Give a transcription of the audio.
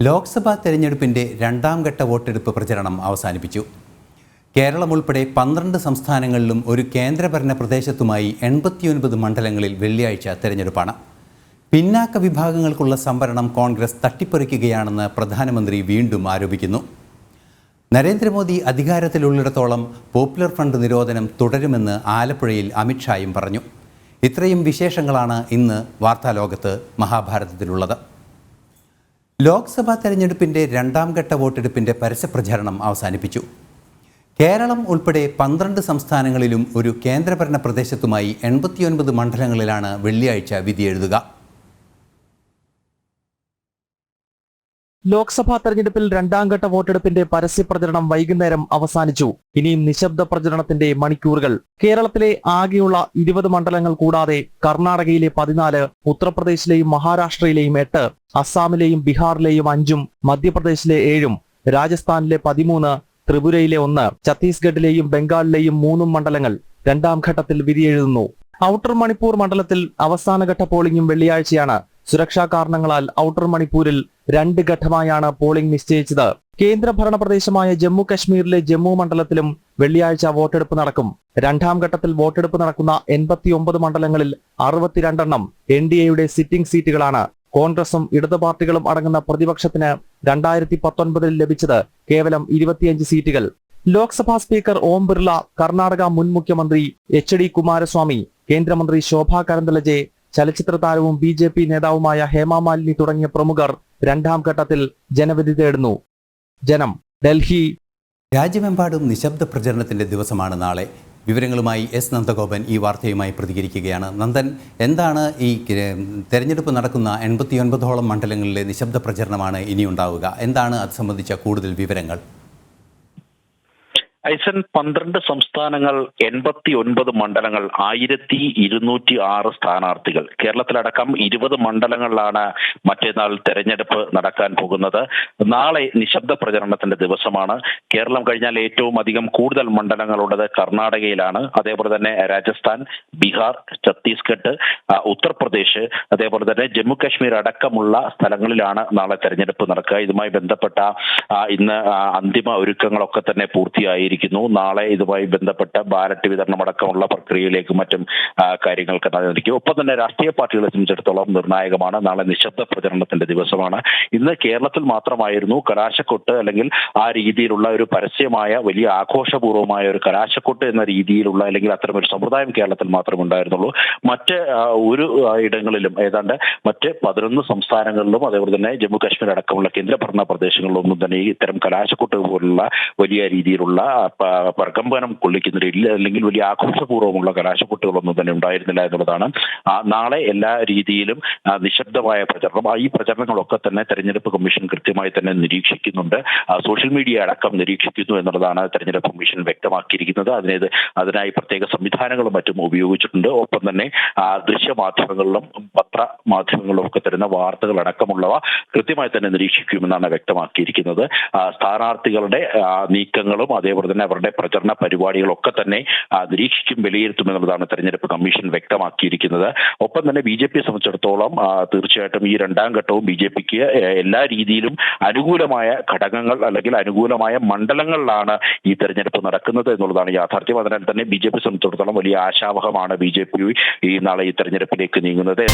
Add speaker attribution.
Speaker 1: ലോക്സഭാ തെരഞ്ഞെടുപ്പിന്റെ രണ്ടാം ഘട്ട വോട്ടെടുപ്പ് പ്രചരണം അവസാനിപ്പിച്ചു. കേരളം ഉൾപ്പെടെ പന്ത്രണ്ട് സംസ്ഥാനങ്ങളിലും ഒരു കേന്ദ്രഭരണ പ്രദേശത്തുമായി എൺപത്തിയൊൻപത് മണ്ഡലങ്ങളിൽ വെള്ളിയാഴ്ച തെരഞ്ഞെടുപ്പാണ്. പിന്നാക്ക വിഭാഗങ്ങൾക്കുള്ള സംവരണം കോൺഗ്രസ് തട്ടിപ്പറിക്കുകയാണെന്ന് പ്രധാനമന്ത്രി വീണ്ടും ആരോപിക്കുന്നു. നരേന്ദ്രമോദി അധികാരത്തിലുള്ളിടത്തോളം പോപ്പുലർ ഫ്രണ്ട് നിരോധനം തുടരുമെന്ന് ആലപ്പുഴയിൽ അമിത്ഷായും പറഞ്ഞു. ഇത്രയും വിശേഷങ്ങളാണ് ഇന്ന് വാർത്താലോകത്ത് മഹാഭാരതത്തിലുള്ളത്. ലോക്സഭാ തെരഞ്ഞെടുപ്പിന്റെ രണ്ടാം ഘട്ട വോട്ടെടുപ്പിന്റെ പരസ്യപ്രചാരണം അവസാനിപ്പിച്ചു. കേരളം ഉൾപ്പെടെ പന്ത്രണ്ട് സംസ്ഥാനങ്ങളിലും ഒരു കേന്ദ്രഭരണ പ്രദേശത്തുമായി എൺപത്തിയൊൻപത് മണ്ഡലങ്ങളിലാണ് വെള്ളിയാഴ്ച വിധിയെഴുതുക.
Speaker 2: ലോക്സഭാ തെരഞ്ഞെടുപ്പിൽ രണ്ടാം ഘട്ട വോട്ടെടുപ്പിന്റെ പരസ്യ പ്രചരണം വൈകുന്നേരം അവസാനിച്ചു. ഇനിയും നിശബ്ദ പ്രചരണത്തിന്റെ മണിക്കൂറുകൾ. കേരളത്തിലെ ആകെയുള്ള ഇരുപത് മണ്ഡലങ്ങൾ കൂടാതെ കർണാടകയിലെ പതിനാല് ഉത്തർപ്രദേശിലെയും മഹാരാഷ്ട്രയിലെയും എട്ട് അസ്സാമിലെയും ബീഹാറിലെയും അഞ്ചും മധ്യപ്രദേശിലെ ഏഴും രാജസ്ഥാനിലെ പതിമൂന്ന് ത്രിപുരയിലെ ഒന്ന് ഛത്തീസ്ഗഡിലെയും ബംഗാളിലെയും മൂന്നും മണ്ഡലങ്ങൾ രണ്ടാം ഘട്ടത്തിൽ വിധിയെഴുതുന്നു. ഔട്ടർ മണിപ്പൂർ മണ്ഡലത്തിൽ അവസാനഘട്ട പോളിംഗും വെള്ളിയാഴ്ചയാണ് സുരക്ഷാ കാരണങ്ങളാൽ ഔട്ടർ മണിപ്പൂരിൽ രണ്ട് ഘട്ടമായാണ് പോളിംഗ് നിശ്ചയിച്ചത്. കേന്ദ്രഭരണ പ്രദേശമായ ജമ്മു കശ്മീരിലെ ജമ്മു മണ്ഡലത്തിലും വെള്ളിയാഴ്ച വോട്ടെടുപ്പ് നടക്കും. രണ്ടാം ഘട്ടത്തിൽ വോട്ടെടുപ്പ് നടക്കുന്ന എൺപത്തിയൊമ്പത് മണ്ഡലങ്ങളിൽ അറുപത്തിരണ്ടെണ്ണം എൻ ഡി എയുടെ സിറ്റിംഗ് സീറ്റുകളാണ്. കോൺഗ്രസും ഇടതു പാർട്ടികളും അടങ്ങുന്ന പ്രതിപക്ഷത്തിന് രണ്ടായിരത്തി പത്തൊൻപതിൽ ലഭിച്ചത് കേവലം ഇരുപത്തിയഞ്ച് സീറ്റുകൾ. ലോക്സഭാ സ്പീക്കർ ഓം ബിർള കർണാടക മുൻ മുഖ്യമന്ത്രി എച്ച് ഡി കുമാരസ്വാമി കേന്ദ്രമന്ത്രി ശോഭാ കരന്തലജെ ചലച്ചിത്ര താരവും ബി ജെ പി നേതാവുമായ ഹേമമാലിനി തുടങ്ങിയ പ്രമുഖർ രണ്ടാം ഘട്ടത്തിൽ ജനവിധി തേടുന്നു. ജനം ഡൽഹി.
Speaker 1: രാജ്യമെമ്പാടും നിശബ്ദ പ്രചരണത്തിന്റെ ദിവസമാണ് നാളെ. വിവരങ്ങളുമായി എസ് നന്ദഗോപൻ ഈ വാർത്തയുമായി പ്രതികരിക്കുകയാണ്. നന്ദൻ എന്താണ് ഈ തെരഞ്ഞെടുപ്പ് നടക്കുന്ന എൺപത്തിയൊൻപതോളം മണ്ഡലങ്ങളിലെ നിശബ്ദ പ്രചരണമാണ് ഇനിയുണ്ടാവുക? എന്താണ് അത് സംബന്ധിച്ച കൂടുതൽ വിവരങ്ങൾ?
Speaker 3: ഐസൻ പന്ത്രണ്ട് സംസ്ഥാനങ്ങൾ എൺപത്തി ഒൻപത് മണ്ഡലങ്ങൾ ആയിരത്തി ഇരുന്നൂറ്റി ആറ് സ്ഥാനാർത്ഥികൾ. കേരളത്തിലടക്കം ഇരുപത് മണ്ഡലങ്ങളിലാണ് മറ്റന്നാൾ തെരഞ്ഞെടുപ്പ് നടക്കാൻ പോകുന്നത്. നാളെ നിശബ്ദ പ്രചരണത്തിന്റെ ദിവസമാണ്. കേരളം കഴിഞ്ഞാൽ ഏറ്റവും അധികം കൂടുതൽ മണ്ഡലങ്ങളുള്ളത് കർണാടകയിലാണ്. അതേപോലെ തന്നെ രാജസ്ഥാൻ ബീഹാർ ഛത്തീസ്ഗഡ് ഉത്തർപ്രദേശ് അതേപോലെ തന്നെ ജമ്മു കാശ്മീർ അടക്കമുള്ള സ്ഥലങ്ങളിലാണ് നാളെ തെരഞ്ഞെടുപ്പ് നടക്കുക. ഇതുമായി ബന്ധപ്പെട്ട ഇന്ന് അന്തിമ ഒരുക്കങ്ങളൊക്കെ തന്നെ പൂർത്തിയായിരിക്കുന്നു നാളെ ഇതുമായി ബന്ധപ്പെട്ട ബാലറ്റ് വിതരണം അടക്കമുള്ള പ്രക്രിയയിലേക്കും മറ്റും കാര്യങ്ങൾക്ക് നടന്നിരിക്കും ഒപ്പം തന്നെ രാഷ്ട്രീയ പാർട്ടികളെ സംബന്ധിച്ചിടത്തോളം നിർണായകമാണ്. നാളെ നിശബ്ദ പ്രചരണത്തിന്റെ ദിവസമാണ്. ഇന്ന് കേരളത്തിൽ മാത്രമായിരുന്നു കലാശക്കൊട്ട് അല്ലെങ്കിൽ ആ രീതിയിലുള്ള ഒരു പരസ്യമായ വലിയ ആഘോഷപൂർവമായ ഒരു കലാശക്കൊട്ട് എന്ന രീതിയിലുള്ള അല്ലെങ്കിൽ അത്തരമൊരു സമ്പ്രദായം കേരളത്തിൽ മാത്രമേ ഉണ്ടായിരുന്നുള്ളൂ. മറ്റ് ഒരു ഇടങ്ങളിലും ഏതാണ്ട് മറ്റ് പതിനൊന്ന് സംസ്ഥാനങ്ങളിലും അതേപോലെ തന്നെ ജമ്മു കാശ്മീർ അടക്കമുള്ള കേന്ദ്രഭരണ പ്രദേശങ്ങളിലൊന്നും തന്നെ ഇത്തരം കലാശക്കൊട്ട് പോലുള്ള വലിയ രീതിയിലുള്ള പ്രകമ്പനം കൊള്ളിക്കുന്ന ഇല്ല അല്ലെങ്കിൽ വലിയ ആഘോഷപൂർവമുള്ള കലാശപ്പൊട്ടുകളൊന്നും തന്നെ ഉണ്ടായിരുന്നില്ല എന്നുള്ളതാണ്. നാളെ എല്ലാ രീതിയിലും നിശബ്ദമായ പ്രചരണം. ഈ പ്രചരണങ്ങളൊക്കെ തന്നെ തെരഞ്ഞെടുപ്പ് കമ്മീഷൻ കൃത്യമായി തന്നെ നിരീക്ഷിക്കുന്നുണ്ട്. സോഷ്യൽ മീഡിയ അടക്കം നിരീക്ഷിക്കുന്നു എന്നുള്ളതാണ് തെരഞ്ഞെടുപ്പ് കമ്മീഷൻ വ്യക്തമാക്കിയിരിക്കുന്നത്. അതിനേത് അതിനായി പ്രത്യേക സംവിധാനങ്ങളും മറ്റും ഉപയോഗിച്ചിട്ടുണ്ട്. ഒപ്പം തന്നെ ദൃശ്യ ദൃശ്യമാധ്യമങ്ങളിലും പത്ര മാധ്യമങ്ങളിലും ഒക്കെ തരുന്ന വാർത്തകൾ അടക്കമുള്ളവ കൃത്യമായി തന്നെ നിരീക്ഷിക്കുമെന്നാണ് വ്യക്തമാക്കിയിരിക്കുന്നത്. സ്ഥാനാർത്ഥികളുടെ നീക്കങ്ങളും അതേപോലെ തന്നെ അവരുടെ പ്രചരണ പരിപാടികളൊക്കെ തന്നെ നിരീക്ഷിക്കും വിലയിരുത്തും എന്നുള്ളതാണ് തെരഞ്ഞെടുപ്പ് കമ്മീഷൻ വ്യക്തമാക്കിയിരിക്കുന്നത്. ഒപ്പം തന്നെ ബി ജെ പിയെ സംബന്ധിച്ചിടത്തോളം തീർച്ചയായിട്ടും ഈ രണ്ടാം ഘട്ടവും ബി ജെ പിക്ക് എല്ലാ രീതിയിലും അനുകൂലമായ ഘടകങ്ങൾ അല്ലെങ്കിൽ അനുകൂലമായ മണ്ഡലങ്ങളിലാണ് ഈ തെരഞ്ഞെടുപ്പ് നടക്കുന്നത് എന്നുള്ളതാണ് യാഥാർത്ഥ്യം. അതിനാൽ തന്നെ ബി ജെ പി സംബന്ധിച്ചിടത്തോളം വലിയ ആശാവഹമാണ് ബി ജെ പി ഈ നാളെ ഈ തെരഞ്ഞെടുപ്പിലേക്ക് നീങ്ങുന്നത്.